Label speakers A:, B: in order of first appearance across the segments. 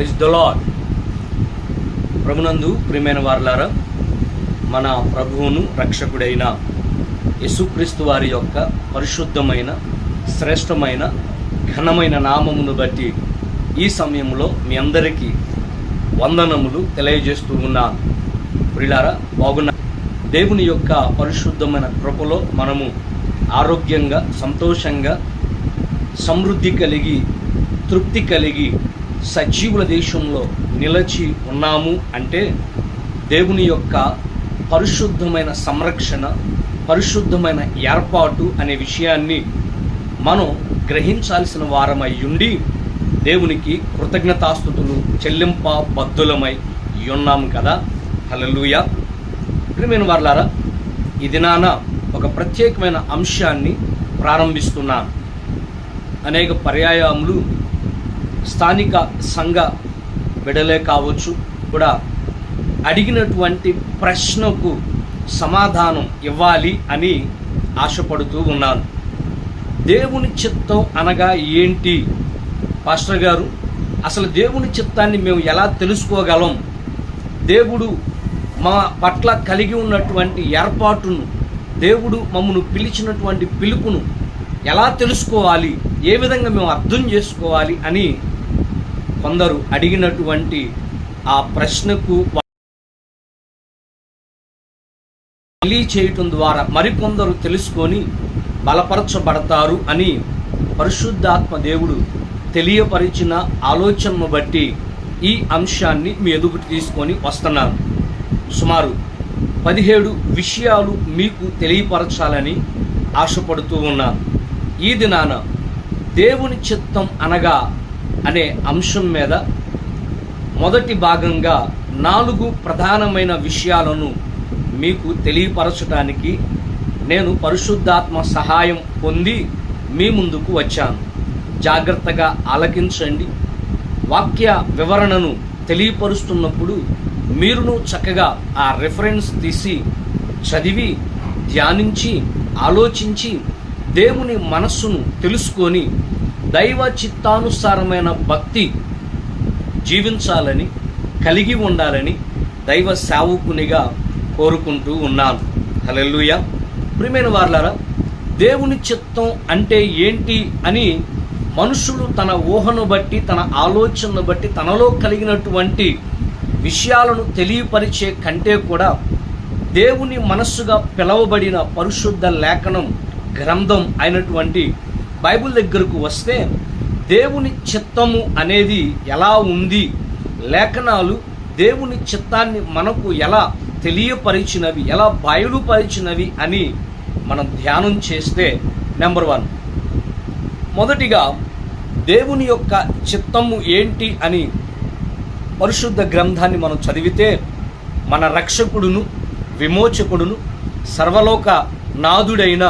A: Praise the lord ప్రభునందు ప్రియమైన వారులారా మన ప్రభువును రక్షకుడైన యేసుక్రీస్తు వారి యొక్క పరిశుద్ధమైన శ్రేష్టమైన ఘనమైన నామమును బట్టి ఈ సమయంలో మీ అందరికీ వందనములు తెలియజేస్తూ ఉన్నాను. ప్రిలారా బాగున్న దేవుని యొక్క పరిశుద్ధమైన కృపలో మనము ఆరోగ్యంగా సంతోషంగా సమృద్ధి కలిగి తృప్తి కలిగి సజీవుల దేశంలో నిలచి ఉన్నాము అంటే దేవుని యొక్క పరిశుద్ధమైన సంరక్షణ పరిశుద్ధమైన ఏర్పాటు అనే విషయాన్ని మనం గ్రహించాల్సిన వారమై ఉండి దేవునికి కృతజ్ఞతాస్థుతులు చెల్లింప బద్దులమై ఉన్నాము కదా. హలలుయ ప్రియమైన వార్లారా ఈ దినాన ఒక ప్రత్యేకమైన అంశాన్ని ప్రారంభిస్తున్నాను. అనేక పర్యాయములు స్థానిక సంఘ బిడలే కావచ్చు కూడా అడిగినటువంటి ప్రశ్నకు సమాధానం ఇవ్వాలి అని ఆశపడుతూ ఉన్నాను. దేవుని చిత్తం అనగా ఏంటి? పాస్టర్ గారు అసలు దేవుని చిత్తాన్ని మేము ఎలా తెలుసుకోగలం? దేవుడు మా పట్ల కలిగి ఉన్నటువంటి ఏర్పాటును దేవుడు మమ్మను పిలిచినటువంటి పిలుపును ఎలా తెలుసుకోవాలి? ఏ విధంగా మేము అర్థం చేసుకోవాలి అని కొందరు అడిగినటువంటి ఆ ప్రశ్నకు తెలియచేయటం ద్వారా మరికొందరు తెలుసుకొని బలపరచబడతారు అని పరిశుద్ధాత్మ దేవుడు తెలియపరిచిన ఆలోచనను బట్టి ఈ అంశాన్ని మీ ఎదుగుటి తీసుకొని వస్తున్నాను. సుమారు పదిహేడు విషయాలు మీకు తెలియపరచాలని ఆశపడుతూ ఉన్నాను. ఈ దినాన దేవుని చిత్తం అనగా అనే అంశం మీద మొదటి భాగంగా నాలుగు ప్రధానమైన విషయాలను మీకు తెలియపరచడానికి నేను పరిశుద్ధాత్మ సహాయం పొంది మీ ముందుకు వచ్చాను. జాగ్రత్తగా ఆలకించండి. వాక్య వివరణను తెలియపరుస్తున్నప్పుడు మీరును చక్కగా ఆ రెఫరెన్స్ తీసి చదివి ధ్యానించి ఆలోచించి దేవుని మనస్సును తెలుసుకొని దైవ చిత్తానుసారమైన భక్తి జీవించాలని కలిగి ఉండాలని దైవ సేవకునిగా కోరుకుంటూ ఉన్నాను. హలెల్లుయ. ప్రియమైన వార్లారా దేవుని చిత్తం అంటే ఏంటి అని మనుషులు తన ఊహను బట్టి తన ఆలోచనను బట్టి తనలో కలిగినటువంటి విషయాలను తెలియపరిచే కంటే కూడా దేవుని మనస్సుగా పిలవబడిన పరిశుద్ధ లేఖనం గ్రంథం అయినటువంటి బైబిల్ దగ్గరకు వస్తే దేవుని చిత్తము అనేది ఎలా ఉంది? లేఖనాలు దేవుని చిత్తాన్ని మనకు ఎలా తెలియపరిచినవి ఎలా బయలుపరిచినవి అని మనం ధ్యానం చేస్తే నెంబర్ వన్. మొదటిగా దేవుని యొక్క చిత్తము ఏంటి అని పరిశుద్ధ గ్రంథాన్ని మనం చదివితే మన రక్షకుడును విమోచకుడును సర్వలోక నాదుడైన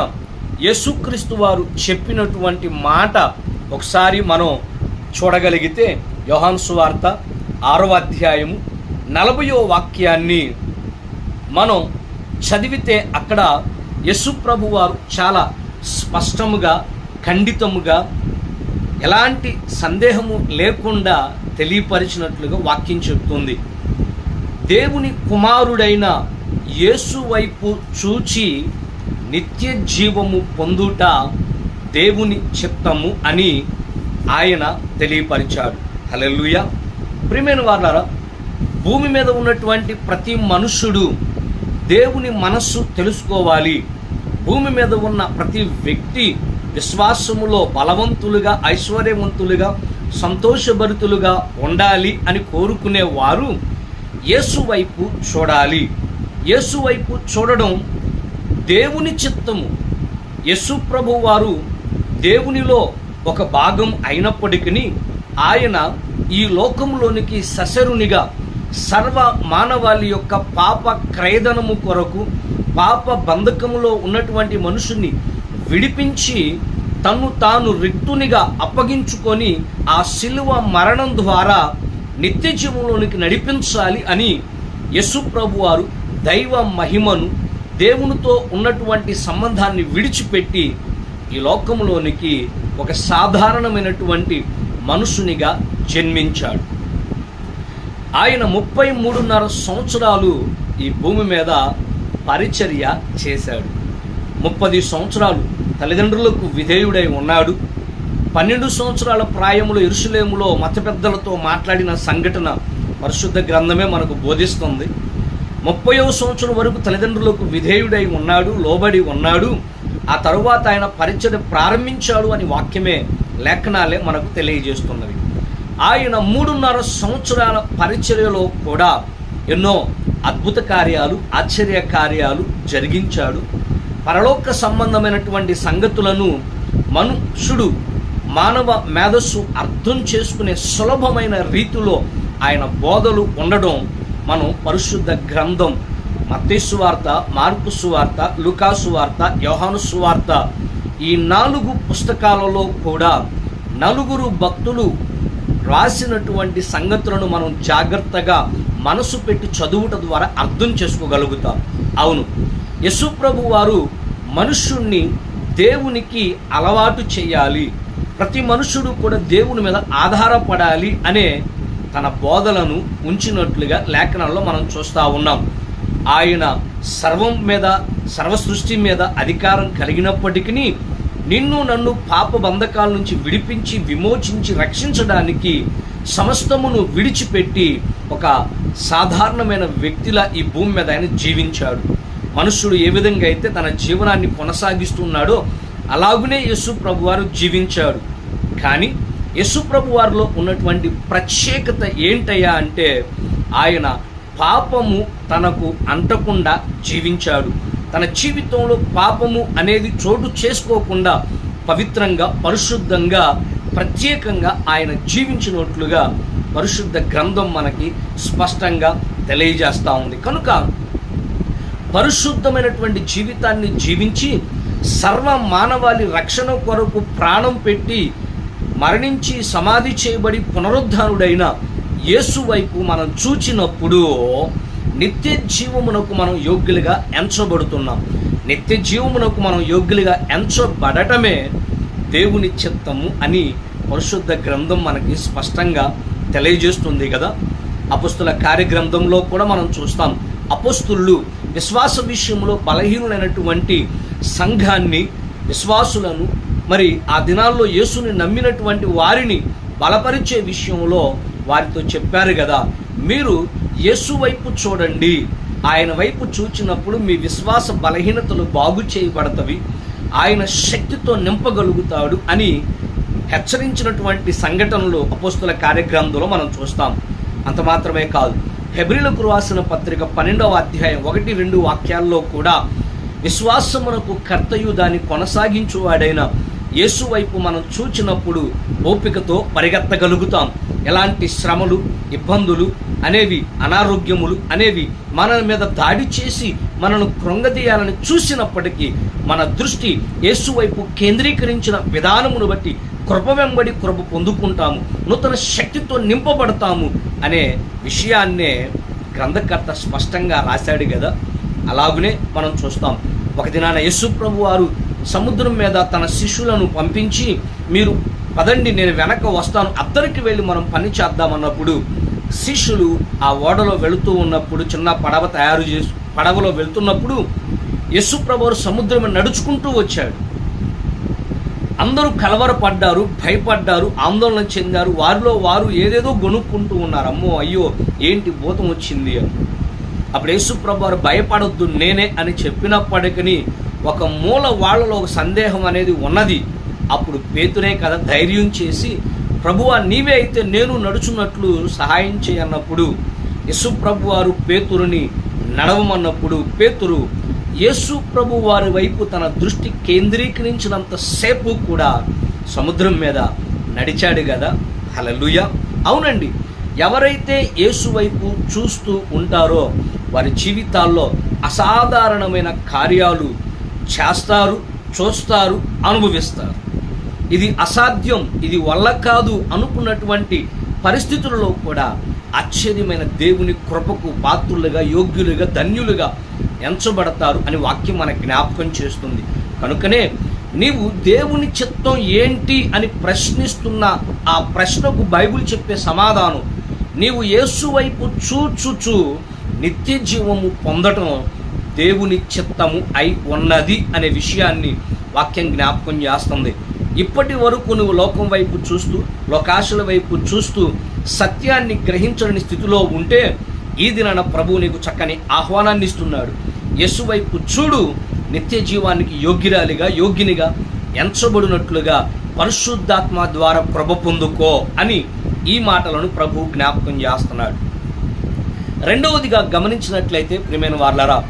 A: యేసుక్రీస్తు వారు చెప్పినటువంటి మాట ఒకసారి మనం చూడగలిగితే యోహాన్ సువార్త ఆరో అధ్యాయము నలభయో వాక్యాన్ని మనం చదివితే అక్కడ యశుప్రభు వారు చాలా స్పష్టముగా ఖండితముగా ఎలాంటి సందేహము లేకుండా తెలియపరిచినట్లుగా వాక్యం చెప్తుంది. దేవుని కుమారుడైన యేసు వైపు చూచి నిత్య జీవము పొందుట దేవుని చిత్తము అని ఆయన తెలియపరిచాడు. హలెల్లుయ. ప్రియమైన వాళ్ళారా భూమి మీద ఉన్నటువంటి ప్రతి మనుష్యుడు దేవుని మనస్సు తెలుసుకోవాలి. భూమి మీద ఉన్న ప్రతి వ్యక్తి విశ్వాసములో బలవంతులుగా ఐశ్వర్యవంతులుగా సంతోషభరితులుగా ఉండాలి అని కోరుకునే వారు యేసు వైపు చూడాలి. యేసు వైపు చూడడం దేవుని చిత్తము. యేసు ప్రభు వారు దేవునిలో ఒక భాగం అయినప్పటికీ ఆయన ఈ లోకంలోనికి సశరునిగా సర్వ మానవాళి యొక్క పాప క్రయదనము కొరకు పాప బంధకములో ఉన్నటువంటి మనుషుని విడిపించి తను తాను రిక్తునిగా అప్పగించుకొని ఆ శిలువ మరణం ద్వారా నిత్య జీవంలోనికి నడిపించాలి అని యశు ప్రభు వారు దైవ మహిమను దేవునితో ఉన్నటువంటి సంబంధాన్ని విడిచిపెట్టి ఈ లోకంలోనికి ఒక సాధారణమైనటువంటి మనుషునిగా జన్మించాడు. ఆయన ముప్పై మూడున్నర సంవత్సరాలు ఈ భూమి మీద పరిచర్య చేశాడు. ముప్పది సంవత్సరాలు తల్లిదండ్రులకు విధేయుడై ఉన్నాడు. పన్నెండు సంవత్సరాల ప్రాయములో ఇరుషులేములో మత పెద్దలతో మాట్లాడిన సంఘటన పరిశుద్ధ గ్రంథమే మనకు బోధిస్తుంది. ముప్పయో సంవత్సరం వరకు తల్లిదండ్రులకు విధేయుడై ఉన్నాడు లోబడి ఉన్నాడు. ఆ తరువాత ఆయన పరిచయ ప్రారంభించాడు అని వాక్యమే లేఖనాలే మనకు తెలియజేస్తున్నవి. ఆయన మూడున్నర సంవత్సరాల పరిచర్యలో కూడా ఎన్నో అద్భుత కార్యాలు ఆశ్చర్య కార్యాలు జరిగించాడు. పరలోక సంబంధమైనటువంటి సంగతులను మనుషుడు మానవ మేధస్సు అర్థం చేసుకునే సులభమైన రీతిలో ఆయన బోధలు ఉండడం మనం పరిశుద్ధ గ్రంథం మత్తేసు వార్త మార్పు సువార్త లుకాసు వార్త యోహాను సువార్త ఈ నాలుగు పుస్తకాలలో కూడా నలుగురు భక్తులు రాసినటువంటి సంగతులను మనం జాగ్రత్తగా మనసు పెట్టి చదువుట ద్వారా అర్థం చేసుకోగలుగుతాం. అవును యశుప్రభు వారు మనుష్యుణ్ణి దేవునికి అలవాటు చేయాలి. ప్రతి మనుషుడు కూడా దేవుని మీద ఆధారపడాలి అనే తన బోధలను ఉంచినట్లుగా లేఖనాల్లో మనం చూస్తూ ఉన్నాం. ఆయన సర్వం మీద సర్వ సృష్టి మీద అధికారం కలిగినప్పటికీ నిన్ను నన్ను పాప బంధకాల నుంచి విడిపించి విమోచించి రక్షించడానికి సమస్తమును విడిచిపెట్టి ఒక సాధారణమైన వ్యక్తిలా ఈ భూమి మీద ఆయన జీవించాడు. మనుషుడు ఏ విధంగా అయితే తన జీవనాన్ని కొనసాగిస్తున్నాడో అలాగునే యేసు ప్రభువారు జీవించాడు. కానీ యేసు వారిలో ఉన్నటువంటి ప్రత్యేకత ఏంటయ్యా అంటే ఆయన పాపము తనకు అంటకుండా జీవించాడు. తన జీవితంలో పాపము అనేది చోటు చేసుకోకుండా పవిత్రంగా పరిశుద్ధంగా ప్రత్యేకంగా ఆయన జీవించినట్లుగా పరిశుద్ధ గ్రంథం మనకి స్పష్టంగా తెలియజేస్తూ ఉంది. కనుక పరిశుద్ధమైనటువంటి జీవితాన్ని జీవించి సర్వ మానవాళి రక్షణ కొరకు ప్రాణం పెట్టి మరణించి సమాధి చేయబడి పునరుద్ధానుడైన యేసు వైపు మనం చూచినప్పుడు నిత్య జీవమునకు మనం యోగ్యులుగా ఎంచబడుతున్నాం. నిత్య జీవమునకు మనం యోగ్యులుగా ఎంచబడటమే దేవుని చిత్తము అని పరిశుద్ధ గ్రంథం మనకి స్పష్టంగా తెలియజేస్తుంది కదా. అపుస్తుల కార్యగ్రంథంలో కూడా మనం చూస్తాం. అపుస్తులు విశ్వాస విషయంలో బలహీనులైనటువంటి సంఘాన్ని విశ్వాసులను మరి ఆ దినాల్లో యేసుని నమ్మినటువంటి వారిని బలపరిచే విషయంలో వారితో చెప్పారు కదా. మీరు యేసు వైపు చూడండి. ఆయన వైపు చూచినప్పుడు మీ విశ్వాస బలహీనతలు బాగు చేయబడతవి. ఆయన శక్తితో నింపగలుగుతాడు అని హెచ్చరించినటువంటి సంఘటనలు అపోస్తుల కార్యగ్రంథంలో మనం చూస్తాం. అంత మాత్రమే కాదు. హెబ్రిలకు రాసిన పత్రిక పన్నెండవ అధ్యాయం ఒకటి రెండు వాక్యాల్లో కూడా విశ్వాసమునకు కర్తయు దాన్ని కొనసాగించువాడైన యేసు వైపు మనం చూచినప్పుడు ఓపికతో పరిగెత్తగలుగుతాం. ఎలాంటి శ్రమలు ఇబ్బందులు అనేవి అనారోగ్యములు అనేవి మన మీద దాడి చేసి మనను కృంగదీయాలని చూసినప్పటికీ మన దృష్టి యేసు వైపు కేంద్రీకరించిన విధానమును బట్టి కృప వెంబడి కృప పొందుకుంటాము. నూతన శక్తితో నింపబడతాము అనే విషయాన్నే గ్రంథకర్త స్పష్టంగా రాశాడు కదా అలాగునే మనం చూస్తాం. ఒక దినాన యేసు ప్రభు వారు సముద్రం మీద తన శిష్యులను పంపించి మీరు పదండి నేను వెనక వస్తాను. అద్దరికి వెళ్ళి మనం పని చేద్దామన్నప్పుడు శిష్యులు ఆ ఓడలో వెళుతూ ఉన్నప్పుడు చిన్న పడవ తయారు చేసి పడవలో వెళ్తున్నప్పుడు యశు ప్రభు సముద్రం నడుచుకుంటూ వచ్చాడు. అందరూ కలవరపడ్డారు భయపడ్డారు ఆందోళన చెందారు. వారిలో వారు ఏదేదో గొనుక్కుంటూ ఉన్నారు. అమ్మో అయ్యో ఏంటి భూతం వచ్చింది? అని. అప్పుడు యేసుప్రభు వారు భయపడొద్దు నేనే అని చెప్పినప్పటికీ ఒక మూల వాళ్ళలో ఒక సందేహం అనేది ఉన్నది. అప్పుడు పేతురే కదా ధైర్యం చేసి ప్రభువా నీవే అయితే నేను నడుచున్నట్లు సహాయం చేయన్నప్పుడు యశు ప్రభు వారు పేతురుని నడవమన్నప్పుడు పేతురు యేసు ప్రభు వారి వైపు తన దృష్టి కేంద్రీకరించినంత సేపు కూడా సముద్రం మీద నడిచాడు కదా. హలలుయ అవునండి. ఎవరైతే యేసు వైపు చూస్తూ ఉంటారో వారి జీవితాల్లో అసాధారణమైన కార్యాలు చేస్తారు చూస్తారు అనుభవిస్తారు. ఇది అసాధ్యం ఇది వల్ల కాదు అనుకున్నటువంటి పరిస్థితులలో కూడా ఆశ్చర్యమైన దేవుని కృపకు పాత్రులుగా యోగ్యులుగా ధన్యులుగా ఎంచబడతారు అని వాక్యం మన జ్ఞాపకం చేస్తుంది. కనుకనే నీవు దేవుని చిత్తం ఏంటి అని ప్రశ్నిస్తున్న ఆ ప్రశ్నకు బైబిల్ చెప్పే సమాధానం నీవు యేసు వైపు చూచుచూ నిత్య జీవము పొందటం దేవుని చిత్తము అయి ఉన్నది అనే విషయాన్ని వాక్యం జ్ఞాపకం చేస్తుంది. ఇప్పటి వరకు నువ్వు లోకం వైపు చూస్తూ లోకాశల వైపు చూస్తూ సత్యాన్ని గ్రహించని స్థితిలో ఉంటే ఈ దినాన ప్రభువు నీకు చక్కని ఆహ్వానాన్ని ఇస్తున్నాడు. యస్సు వైపు చూడు నిత్య జీవానికి యోగ్యురాలిగా యోగ్యునిగా ఎంచబడినట్లుగా పరిశుద్ధాత్మ ద్వారా ప్రభ పొందుకో అని ఈ మాటలను ప్రభు జ్ఞాపకం చేస్తున్నాడు. రెండవదిగా గమనించినట్లయితే ప్రియమైన వార్లరా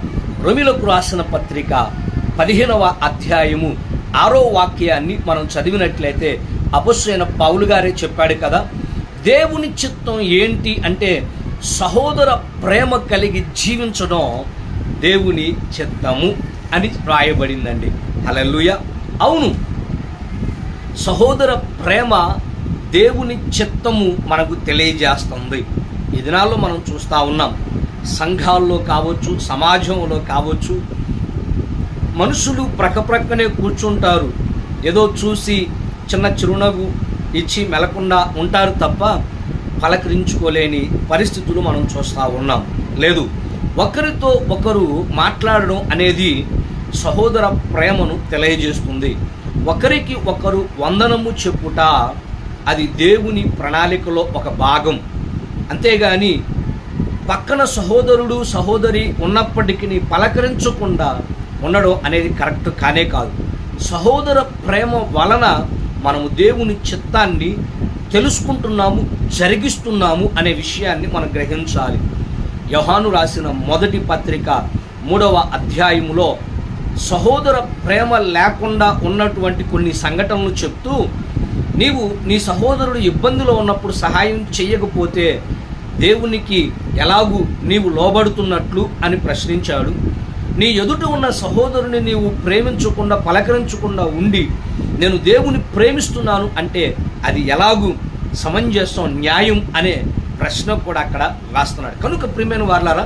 A: రొమిలకు రాసిన పత్రిక పదిహేనవ అధ్యాయము ఆరో వాక్యాన్ని మనం చదివినట్లయితే అపస్సైన పౌలు గారే చెప్పాడు కదా దేవుని చిత్తం ఏంటి అంటే సహోదర ప్రేమ కలిగి జీవించడం దేవుని చిత్తము అని రాయబడిందండి. హల్లెలూయా. అవును సహోదర ప్రేమ దేవుని చిత్తము మనకు తెలియజేస్తుంది. ఈ దినాల్లో మనం చూస్తూ ఉన్నాం. సంఘాల్లో కావచ్చు సమాజంలో కావచ్చు మనుషులు ప్రక్కప్రక్కనే కూర్చుంటారు. ఏదో చూసి చిన్న చిరునవ్వు ఇచ్చి మెలకుండా ఉంటారు తప్ప పలకరించుకోలేని పరిస్థితులు మనం చూస్తూ ఉన్నాం. లేదు ఒకరితో ఒకరు మాట్లాడడం అనేది సహోదర ప్రేమను తెలియజేస్తుంది. ఒకరికి ఒకరు వందనము చెప్పుట అది దేవుని ప్రణాళికలో ఒక భాగం. అంతేగాని పక్కన సహోదరుడు సహోదరి ఉన్నప్పటికీ పలకరించకుండా ఉండడం అనేది కరెక్ట్ కానే కాదు. సహోదర ప్రేమ వలన మనము దేవుని చిత్తాన్ని తెలుసుకుంటున్నాము జరిగిస్తున్నాము అనే విషయాన్ని మనం గ్రహించాలి. యోహాను రాసిన మొదటి పత్రిక మూడవ అధ్యాయములో సహోదర ప్రేమ లేకుండా ఉన్నటువంటి కొన్ని సంఘటనలు చెప్తూ నీవు నీ సహోదరుడు ఇబ్బందిలో ఉన్నప్పుడు సహాయం చేయకపోతే దేవునికి ఎలాగూ నీవు లోబడుతున్నట్లు అని ప్రశ్నించాడు. నీ ఎదుట ఉన్న సహోదరుని నీవు ప్రేమించకుండా పలకరించకుండా ఉండి నేను దేవుని ప్రేమిస్తున్నాను అంటే అది ఎలాగూ సమంజసం న్యాయం అనే ప్రశ్న కూడా అక్కడ రాస్తున్నాడు. కనుక ప్రియమైన వార్లారా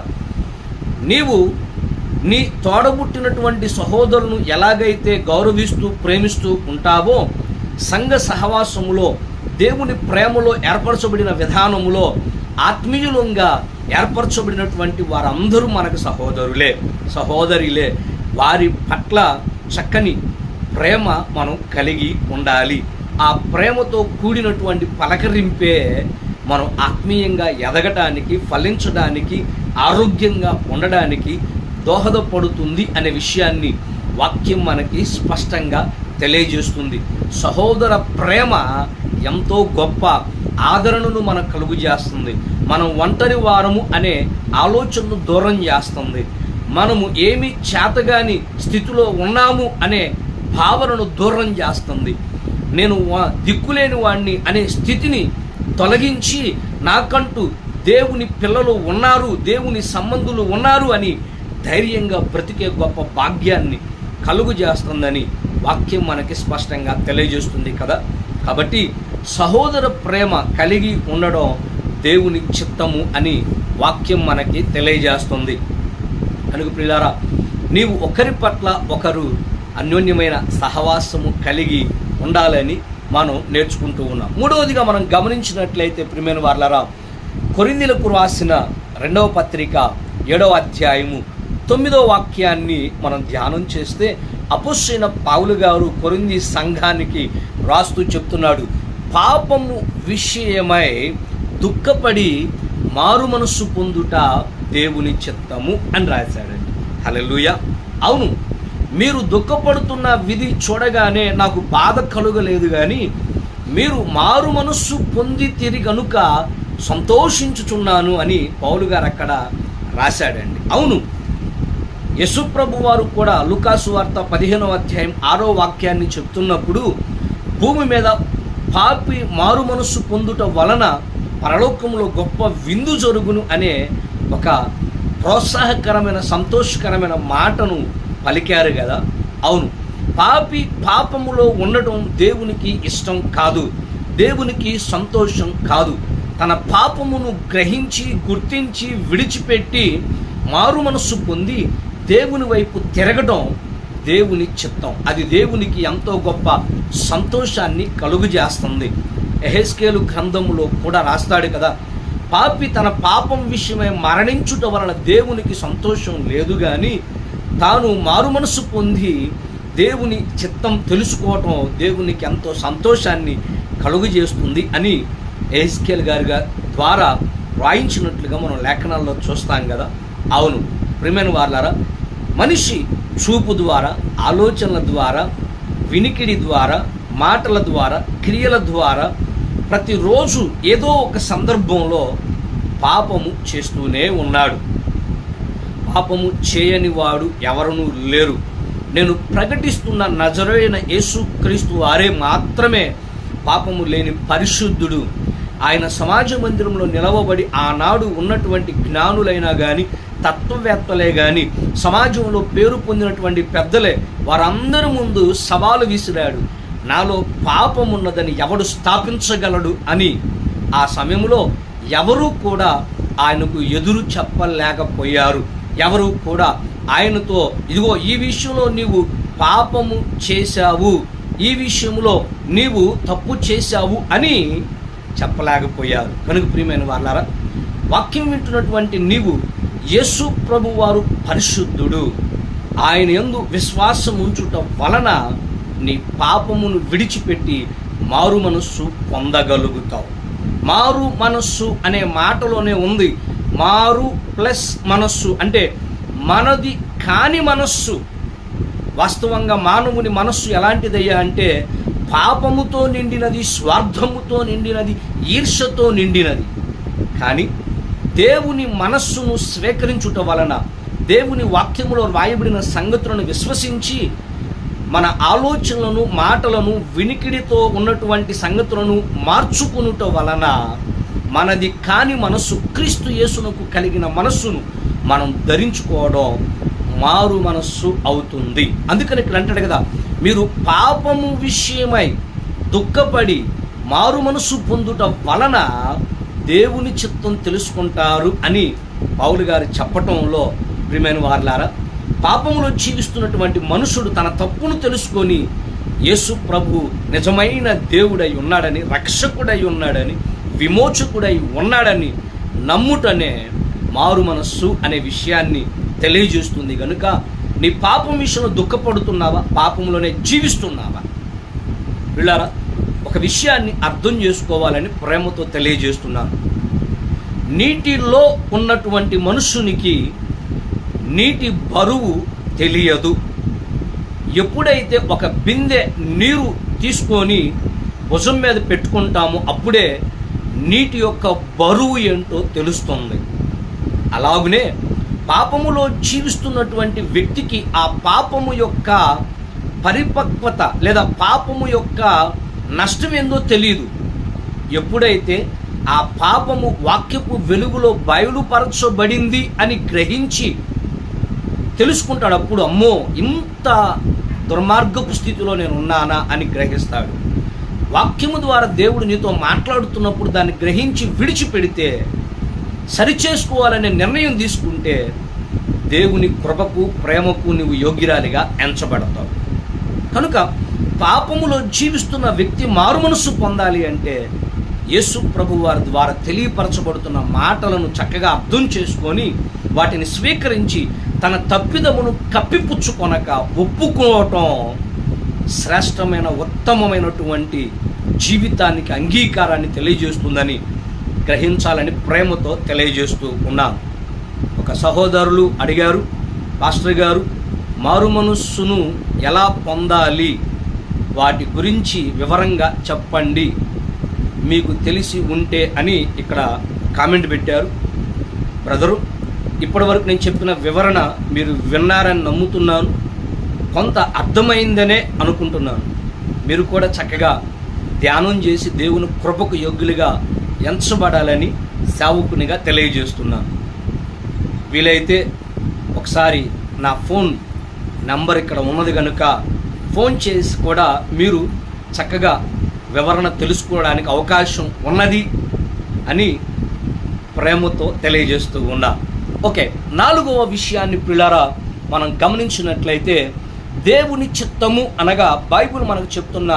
A: నీవు నీ తోడబుట్టినటువంటి సహోదరును ఎలాగైతే గౌరవిస్తూ ప్రేమిస్తూ ఉంటావో సంఘ సహవాసములో దేవుని ప్రేమలో ఏర్పరచబడిన విధానములో ఆత్మీయులంగా ఏర్పరచబడినటువంటి వారందరూ మనకు సహోదరులే సహోదరిలే. వారి పట్ల చక్కని ప్రేమ మనం కలిగి ఉండాలి. ఆ ప్రేమతో కూడినటువంటి పలకరింపే మనం ఆత్మీయంగా ఎదగటానికి ఫలించడానికి ఆరోగ్యంగా ఉండడానికి దోహదపడుతుంది అనే విషయాన్ని వాక్యం మనకి స్పష్టంగా తెలియజేస్తుంది. సహోదర ప్రేమ ఎంతో గొప్ప ఆదరణను మనకు కలుగు చేస్తుంది. మనం ఒంటరి వారము అనే ఆలోచనను దూరం చేస్తుంది. మనము ఏమి చేతగాని స్థితిలో ఉన్నాము అనే భావనను దూరం చేస్తుంది. నేను వా- దిక్కులేని వాణ్ణి అనే స్థితిని తొలగించి నాకంటూ దేవుని పిల్లలు ఉన్నారు దేవుని సంబంధులు ఉన్నారు అని ధైర్యంగా బ్రతికే గొప్ప భాగ్యాన్ని కలుగు చేస్తుందని వాక్యం మనకి స్పష్టంగా తెలియజేస్తుంది కదా. కాబట్టి సహోదర ప్రేమ కలిగి ఉండడం దేవుని చిత్తము అని వాక్యం మనకి తెలియజేస్తుంది. కనుక ప్రియులారా నీవు ఒకరి పట్ల ఒకరు అన్యోన్యమైన సహవాసము కలిగి ఉండాలని మనం నేర్చుకుంటూ ఉన్నాం. మూడవదిగా మనం గమనించినట్లయితే ప్రియమైన వార్లరా కొరిందిలకు రాసిన రెండవ పత్రిక ఏడవ అధ్యాయము తొమ్మిదో వాక్యాన్ని మనం ధ్యానం చేస్తే అపుష్యన పావులు గారు కొరింది సంఘానికి రాస్తూ చెప్తున్నాడు పాపము విషయమై దుఃఖపడి మారు మనస్సు పొందుట దేవుని చిత్తము అని రాశాడండి. హలలుయ అవును మీరు దుఃఖపడుతున్న విధి చూడగానే నాకు బాధ కలుగలేదు కానీ మీరు మారు మనస్సు పొంది తిరిగి కనుక సంతోషించుచున్నాను అని పౌలు గారు అక్కడ రాశాడండి. అవును యశుప్రభు వారు కూడా లుకాసు వార్త పదిహేనవ అధ్యాయం ఆరో వాక్యాన్ని చెప్తున్నప్పుడు భూమి మీద పాపి మారు మనస్సు పొందుట వలన పరలోకంలో గొప్ప విందు జరుగును అనే ఒక ప్రోత్సాహకరమైన సంతోషకరమైన మాటను పలికారు కదా? అవును. పాపి పాపములో ఉండటం దేవునికి ఇష్టం కాదు. దేవునికి సంతోషం కాదు. తన పాపమును గ్రహించి గుర్తించి విడిచిపెట్టి మారు మనస్సు పొంది దేవుని వైపు తిరగడం దేవుని చిత్తం. అది దేవునికి ఎంతో గొప్ప సంతోషాన్ని కలుగుజేస్తుంది. ఎహెస్కేలు గ్రంథంలో కూడా రాస్తాడు కదా పాపి తన పాపం విషయమై మరణించుట వలన దేవునికి సంతోషం లేదు కానీ తాను మారు మనసు పొంది దేవుని చిత్తం తెలుసుకోవటం దేవునికి ఎంతో సంతోషాన్ని కలుగజేస్తుంది అని ఎహెస్కేల్ గారి ద్వారా వ్రాయించినట్లుగా మనం లేఖనాల్లో చూస్తాం కదా. అవును ప్రియమైన వార్లారా మనిషి చూపు ద్వారా ఆలోచనల ద్వారా వినికిడి ద్వారా మాటల ద్వారా క్రియల ద్వారా ప్రతిరోజు ఏదో ఒక సందర్భంలో పాపము చేస్తూనే ఉన్నాడు. పాపము చేయని వాడు ఎవరనూ లేరు. నేను ప్రకటిస్తున్న నజరైన యేసుక్రీస్తు వారే మాత్రమే పాపము లేని పరిశుద్ధుడు. ఆయన సమాజ మందిరంలో నిలవబడి ఆనాడు ఉన్నటువంటి జ్ఞానులైనా కానీ తత్వవేత్తలే కానీ సమాజంలో పేరు పొందినటువంటి పెద్దలే వారందరి ముందు సవాలు విసిరాడు. నాలో పాపం ఉన్నదని ఎవడు స్థాపించగలడు అని ఆ సమయంలో ఎవరూ కూడా ఆయనకు ఎదురు చెప్పలేకపోయారు. ఎవరు కూడా ఆయనతో ఇదిగో ఈ విషయంలో నీవు పాపము చేశావు. ఈ విషయంలో నీవు తప్పు చేశావు అని చెప్పలేకపోయారు. కనుక ప్రియమైన వాళ్ళారా వాక్యం వింటున్నటువంటి నీవు యేసు ప్రభు వారు పరిశుద్ధుడు. ఆయన ఎందు విశ్వాసం ఉంచుట వలన నీ పాపమును విడిచిపెట్టి మారు మనస్సు పొందగలుగుతావు. మారు మనస్సు అనే మాటలోనే ఉంది. మారు ప్లస్ మనస్సు అంటే మనది కాని మనస్సు. వాస్తవంగా మానవుని మనస్సు ఎలాంటిదయ్యా అంటే పాపముతో నిండినది స్వార్థముతో నిండినది ఈర్షతో నిండినది. కానీ దేవుని మనస్సును స్వీకరించుట వలన దేవుని వాక్యములో రాయబడిన సంగతులను విశ్వసించి మన ఆలోచనలను మాటలను వినికిడితో ఉన్నటువంటి సంగతులను మార్చుకునుట వలన మనది కాని మనస్సు క్రీస్తు యేసునకు కలిగిన మనస్సును మనం ధరించుకోవడం మారు మనస్సు అవుతుంది. అందుకని ఇక్కడ అంటాడు కదా మీరు పాపము విషయమై దుఃఖపడి మారు మనస్సు పొందుట వలన దేవుని చిత్తం తెలుసుకుంటారు అని పౌలు గారు చెప్పటంలో ప్రియమైన వారులారా పాపంలో జీవిస్తున్నటువంటి మనుషుడు తన తప్పును తెలుసుకొని యేసు ప్రభు నిజమైన దేవుడై ఉన్నాడని రక్షకుడై ఉన్నాడని విమోచకుడై ఉన్నాడని నమ్ముటనే మారు మనస్సు అనే విషయాన్ని తెలియజేస్తుంది. కనుక నీ పాపం విషయంలో దుఃఖపడుతున్నావా? పాపంలోనే జీవిస్తున్నావా? వీళ్ళారా ఒక విషయాన్ని అర్థం చేసుకోవాలని ప్రేమతో తెలియజేస్తున్నాను. నీటిలో ఉన్నటువంటి మనుషునికి నీటి బరువు తెలియదు. ఎప్పుడైతే ఒక బిందె నీరు తీసుకొని భుజం మీద పెట్టుకుంటామో అప్పుడే నీటి యొక్క బరువు ఏంటో తెలుస్తుంది. అలాగనే పాపములో జీవిస్తున్నటువంటి వ్యక్తికి ఆ పాపము యొక్క పరిపక్వత లేదా పాపము యొక్క నష్టం ఏందో తెలియదు ఎప్పుడైతే ఆ పాపము వాక్యపు వెలుగులో బయలుపరచబడింది అని గ్రహించి తెలుసుకుంటాడు అప్పుడు అమ్మో ఇంత దుర్మార్గపు స్థితిలో నేను ఉన్నానా అని గ్రహిస్తాడు. వాక్యము ద్వారా దేవుడు నీతో మాట్లాడుతున్నప్పుడు దాన్ని గ్రహించి విడిచిపెడితే సరిచేసుకోవాలనే నిర్ణయం తీసుకుంటే దేవుని కృపకు ప్రేమకు నువ్వు యోగ్యురాలిగా ఎంచబడతావు. కనుక పాపములో జీవిస్తున్న వ్యక్తి మారుమనస్సు పొందాలి అంటే యేసు ప్రభు వారి ద్వారా తెలియపరచబడుతున్న మాటలను చక్కగా అర్థం చేసుకొని వాటిని స్వీకరించి తన తప్పిదమును కప్పిపుచ్చుకొనక ఒప్పుకోవటం శ్రేష్టమైన ఉత్తమమైనటువంటి జీవితానికి అంగీకారాన్ని తెలియజేస్తుందని గ్రహించాలని ప్రేమతో తెలియజేస్తూ ఉన్నాను. ఒక సహోదరులు అడిగారు పాస్టర్ గారు మారు మనస్సును ఎలా పొందాలి? వాటి గురించి వివరంగా చెప్పండి. మీకు తెలిసి ఉంటే అని ఇక్కడ కామెంట్ పెట్టారు. బ్రదరు ఇప్పటివరకు నేను చెప్పిన వివరణ మీరు విన్నారని నమ్ముతున్నాను. కొంత అర్థమైందనే అనుకుంటున్నాను. మీరు కూడా చక్కగా ధ్యానం చేసి దేవుని కృపకు యోగ్యులుగా ఎంచబడాలని సేవకునిగా తెలియజేస్తున్నాను. వీలైతే ఒకసారి నా ఫోన్ నంబర్ ఇక్కడ ఉన్నది కనుక ఫోన్ చేసి కూడా మీరు చక్కగా వివరణ తెలుసుకోవడానికి అవకాశం ఉన్నది అని ప్రేమతో తెలియజేస్తూ ఉన్నా. ఓకే నాలుగవ విషయాన్ని పిల్లరా మనం గమనించినట్లయితే దేవుని చిత్తము అనగా బైబుల్ మనకు చెప్తున్న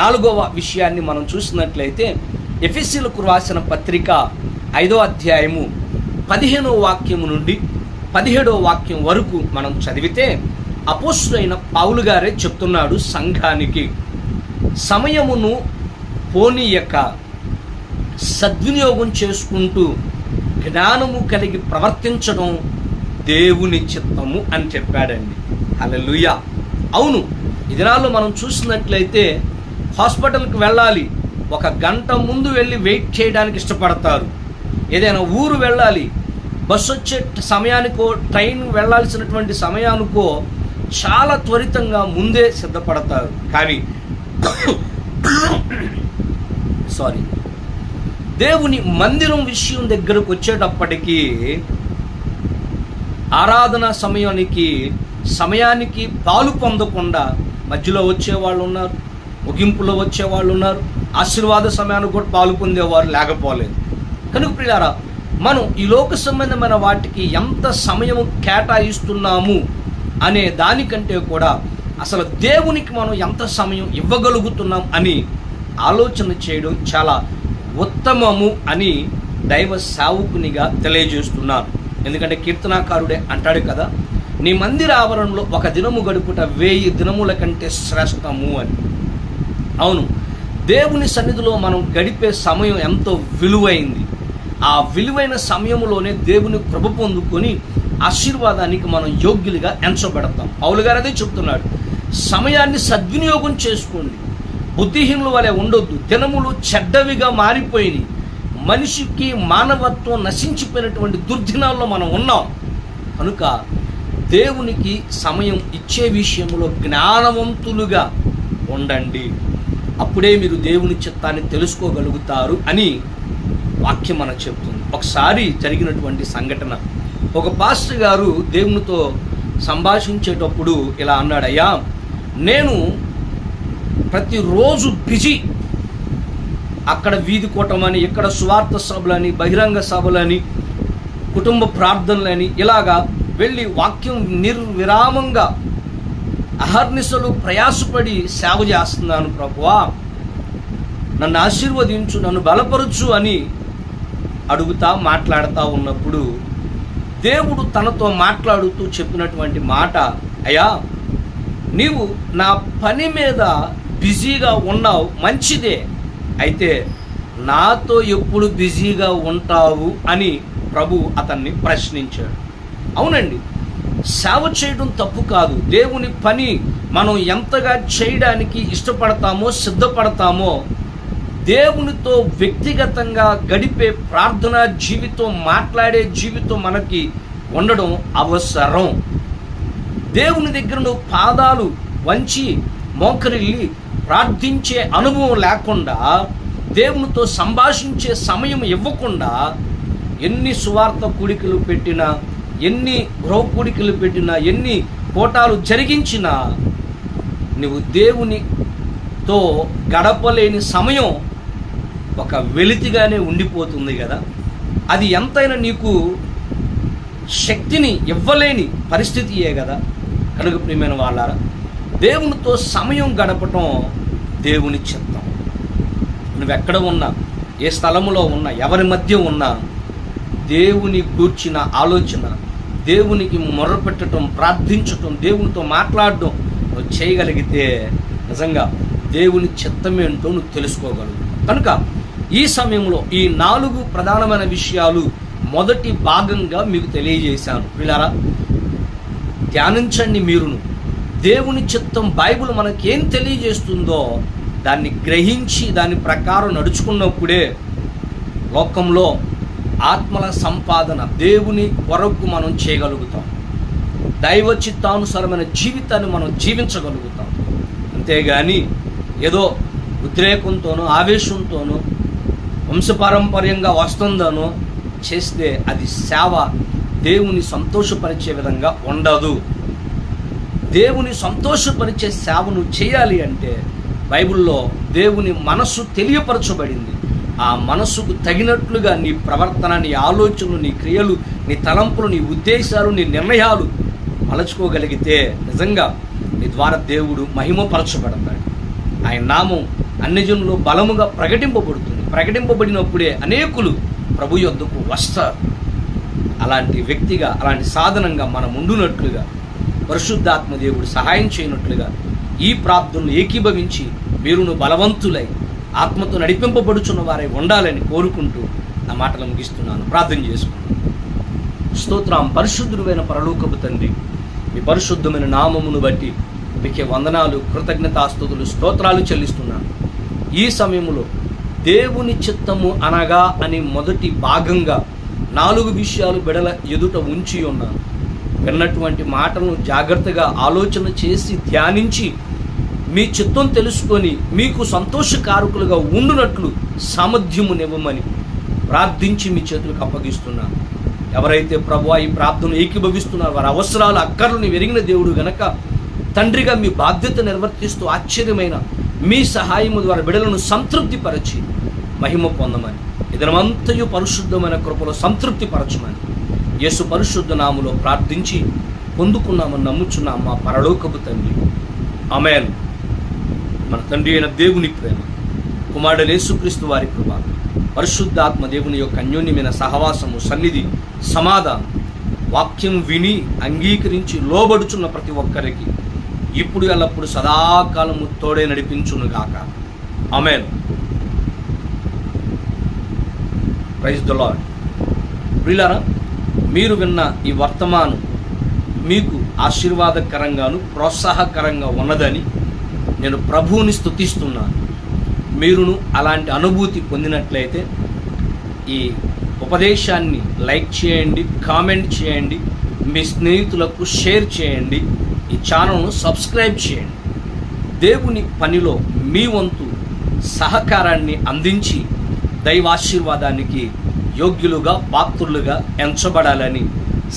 A: నాలుగవ విషయాన్ని మనం చూసినట్లయితే ఎఫ్ఎస్సీలకు రాసిన పత్రిక ఐదో అధ్యాయము పదిహేనో వాక్యము నుండి పదిహేడో వాక్యం వరకు మనం చదివితే అపోస్తుడైన పావులు గారే చెప్తున్నాడు సంఘానికి. సమయమును పోనీయక సద్వినియోగం చేసుకుంటూ జ్ఞానము కలిగి ప్రవర్తించడం దేవుని చిత్తము అని చెప్పాడండి. అలలుయ అవును ఈ దినాల్లో మనం చూసినట్లయితే హాస్పిటల్కి వెళ్ళాలి ఒక గంట ముందు వెళ్ళి వెయిట్ చేయడానికి ఇష్టపడతారు. ఏదైనా ఊరు వెళ్ళాలి బస్సు వచ్చే సమయానికో ట్రైన్ వెళ్ళాల్సినటువంటి సమయానికో చాలా త్వరితంగా ముందే సిద్ధపడతారు. కానీ సారీ. దేవుని మందిరం విషయం దగ్గరకు వచ్చేటప్పటికీ ఆరాధన సమయానికి సమయానికి పాలు పొందకుండా మధ్యలో వచ్చేవాళ్ళు ఉన్నారు ముగింపులో వచ్చేవాళ్ళు ఉన్నారు ఆశీర్వాద సమయానికి కూడా పాలు పొందేవారు లేకపోలేదు. కనుక ప్రియారా మనం ఈ లోక సంబంధమైన వాటికి ఎంత సమయం కేటాయిస్తున్నాము అనే దానికంటే కూడా అసలు దేవునికి మనం ఎంత సమయం ఇవ్వగలుగుతున్నాం అని ఆలోచన చేయడం చాలా ఉత్తమము అని దైవ సావుకునిగా తెలియజేస్తున్నాను ఎందుకంటే కీర్తనాకారుడే అంటాడు కదా నీ మందిర ఆవరణలో ఒక దినము గడుపుట వేయి దినముల కంటే శ్రేష్టము అని. అవును దేవుని సన్నిధిలో మనం గడిపే సమయం ఎంతో విలువైంది. ఆ విలువైన సమయంలోనే దేవుని కృప పొందుకొని ఆశీర్వాదానికి మనం యోగ్యులుగా ఎంచబడతాం. పౌలు గారు అదే చెప్తున్నాడు. సమయాన్ని సద్వినియోగం చేసుకోండి. బుద్ధిహీనుల వలె ఉండొద్దు. దినములు చెడ్డవిగా మారిపోయినాయి. మనిషికి మానవత్వం నశించిపోయినటువంటి దుర్దినాల్లో మనం ఉన్నాం. కనుక దేవునికి సమయం ఇచ్చే విషయంలో జ్ఞానవంతులుగా ఉండండి. అప్పుడే మీరు దేవుని చిత్తాన్ని తెలుసుకోగలుగుతారు అని వాక్యం మనకు చెప్తుంది. ఒకసారి జరిగినటువంటి సంఘటన. ఒక పాస్టర్ గారు దేవునితో సంభాషించేటప్పుడు ఇలా అన్నాడయ్యా నేను ప్రతిరోజు బిజీ. అక్కడ వీధి కూటమని ఇక్కడ స్వార్థ సభలని బహిరంగ సభలని కుటుంబ ప్రార్థనలని ఇలాగా వెళ్ళి వాక్యం నిర్విరామంగా అహర్నిశలు ప్రయాసపడి సేవ చేస్తున్నాను ప్రభువా. నన్ను ఆశీర్వదించు నన్ను బలపరచు అని అడుగుతా మాట్లాడుతూ ఉన్నప్పుడు దేవుడు తనతో మాట్లాడుతూ చెప్పినటువంటి మాట అయ్యా నీవు నా పని మీద బిజీగా ఉన్నావు మంచిదే. అయితే నాతో ఎప్పుడు బిజీగా ఉంటావు అని ప్రభు అతన్ని ప్రశ్నించాడు. అవునండి సేవ చేయడం తప్పు కాదు. దేవుని పని మనం ఎంతగా చేయడానికి ఇష్టపడతామో సిద్ధపడతామో దేవునితో వ్యక్తిగతంగా గడిపే ప్రార్థన జీవితం మాట్లాడే జీవితం మనకి ఉండడం అవసరం. దేవుని దగ్గర నువ్వు పాదాలు వంచి మోకరిల్లి ప్రార్థించే అనుభవం లేకుండా దేవునితో సంభాషించే సమయం ఇవ్వకుండా ఎన్ని సువార్త కూడికలు పెట్టినా ఎన్ని గృహ కూడికలు పెట్టినా ఎన్ని కోటాలు జరిగించినా నువ్వు దేవునితో గడపలేని సమయం ఒక వెలితిగానే ఉండిపోతుంది కదా. అది ఎంతైనా నీకు శక్తిని ఇవ్వలేని పరిస్థితియే కదా. కనుక ప్రియమైన వాళ్ళారా దేవునితో సమయం గడపటం దేవుని చిత్తం. నువ్వెక్కడ ఉన్నా ఏ స్థలములో ఉన్నా ఎవరి మధ్య ఉన్నా దేవుని గూర్చిన ఆలోచన దేవునికి మొరపెట్టడం ప్రార్థించటం దేవునితో మాట్లాడడం నువ్వు చేయగలిగితే నిజంగా దేవుని చిత్తమేంటో నువ్వు తెలుసుకోగలవు కనుక ఈ సమయంలో ఈ నాలుగు ప్రధానమైన విషయాలు మొదటి భాగంగా మీకు తెలియజేశాను. వీళ్ళారా ధ్యానించండి మీరును. దేవుని చిత్తం బైబిల్ మనకేం తెలియజేస్తుందో దాన్ని గ్రహించి దాని ప్రకారం నడుచుకున్నప్పుడే లోకంలో ఆత్మల సంపాదన దేవుని కొరకు మనం చేయగలుగుతాం. దైవ చిత్తానుసారమైన జీవితాన్ని మనం జీవించగలుగుతాం. అంతేగాని ఏదో ఉద్రేకంతోనో ఆవేశంతోనో వంశపారంపర్యంగా వస్తుందనో చేస్తే అది సేవ దేవుని సంతోషపరిచే విధంగా ఉండదు. దేవుని సంతోషపరిచే సేవను చేయాలి అంటే బైబిల్లో దేవుని మనస్సు తెలియపరచబడింది. ఆ మనస్సుకు తగినట్లుగా నీ ప్రవర్తన నీ ఆలోచనలు నీ క్రియలు నీ తలంపులు నీ ఉద్దేశాలు నీ నిర్ణయాలు మలచుకోగలిగితే నిజంగా నీ ద్వారా దేవుడు మహిమపరచబడతాడు. ఆయన నామం అన్ని జనులు బలముగా ప్రకటింపబడుతుంది. ప్రకటింపబడినప్పుడే అనేకులు ప్రభు యొద్దకు వస్తారు. అలాంటి వ్యక్తిగా అలాంటి సాధనంగా మనం ఉండునట్లుగా పరిశుద్ధాత్మ దేవుడు సహాయం చేయనట్లుగా ఈ ప్రాప్తులను ఏకీభవించి మీరును బలవంతులై ఆత్మతో నడిపింపబడుచున్న వారై ఉండాలని కోరుకుంటూ నా మాటలు ముగిస్తున్నాను. ప్రార్థన చేసుకున్నాను స్తోత్రం. పరిశుద్ధుడైన పరలోకపు తండ్రి మీ పరిశుద్ధమైన నామమును బట్టి మీకే వందనాలు కృతజ్ఞతాస్తుతులు స్తోత్రాలు చెల్లిస్తున్నాను. ఈ సమయంలో దేవుని చిత్తము అనగా అని మొదటి భాగంగా నాలుగు విషయాలు బిడల ఎదుట ఉంచి ఉన్నాను. విన్నటువంటి మాటలను జాగ్రత్తగా ఆలోచన చేసి ధ్యానించి మీ చిత్తం తెలుసుకొని మీకు సంతోషకారకులుగా ఉండునట్లు సామర్థ్యమునివ్వమని ప్రార్థించి మీ చేతులకు అప్పగిస్తున్నాను. ఎవరైతే ప్రభు ఈ ప్రార్థన ఏకీభవిస్తున్నారో వారి అవసరాలు అక్కర్లను వెరిగిన దేవుడు గనక తండ్రిగా మీ బాధ్యత నిర్వర్తిస్తూ ఆశ్చర్యమైన మీ సహాయము ద్వారా బిడలను సంతృప్తిపరచి మహిమ పొందమని. ఇదనమంతయు పరిశుద్ధమైన కృపలో సంతృప్తిపరచమని. యేసు పరిశుద్ధ నాములో ప్రార్థించి పొందుకున్నామని నమ్ముచున్నాం మా పరలోకపు తండ్రి. అమెన్ మన తండ్రి అయిన దేవుని ప్రేమ కుమారుడు యేసుక్రీస్తు వారి కృప పరిశుద్ధాత్మ దేవుని యొక్క అన్యోన్యమైన సహవాసము సన్నిధి సమాధానం వాక్యం విని అంగీకరించి లోబడుచున్న ప్రతి ఒక్కరికి ఇప్పుడు ఎల్లప్పుడు సదాకాలము తోడే నడిపించును గాక. అమెన్ ప్రైజ్ ద లాడ్ ప్రియులారా మీరు విన్న ఈ వర్తమానం మీకు ఆశీర్వాదకరంగాను ప్రోత్సాహకరంగా ఉన్నదని నేను ప్రభువుని స్థుతిస్తున్నాను మీరును అలాంటి అనుభూతి పొందినట్లయితే ఈ ఉపదేశాన్ని లైక్ చేయండి కామెంట్ చేయండి మీ స్నేహితులకు షేర్ చేయండి. ఈ ఛానల్ను సబ్స్క్రైబ్ చేయండి. దేవుని పనిలో మీ వంతు సహకారాన్ని అందించి దైవాశీర్వాదానికి యోగ్యులుగా పాత్రులుగా ఎంచబడాలని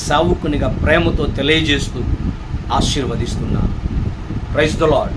A: సావుకునిగా ప్రేమతో తెలియజేస్తూ ఆశీర్వదిస్తున్నాను. Praise the lord